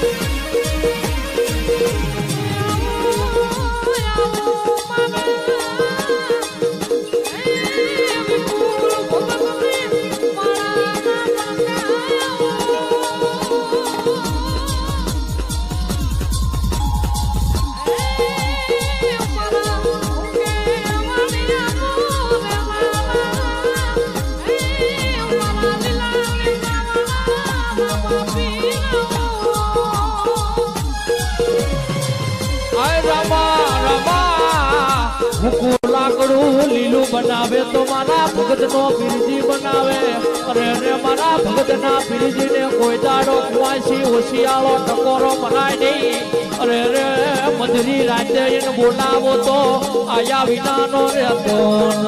આય લાકડું લીલું બનાવે તો મારા ભગત નો પીરજી બનાવે. અરે રે મારા ભગત ના ને કોઈ હોશિયાળો, ટકોરો મનાય નહીં. અરે રે, મધરી રાજ્ય બોલાવો તો આયા વિનાનો રહેતો નથી આવે બાપ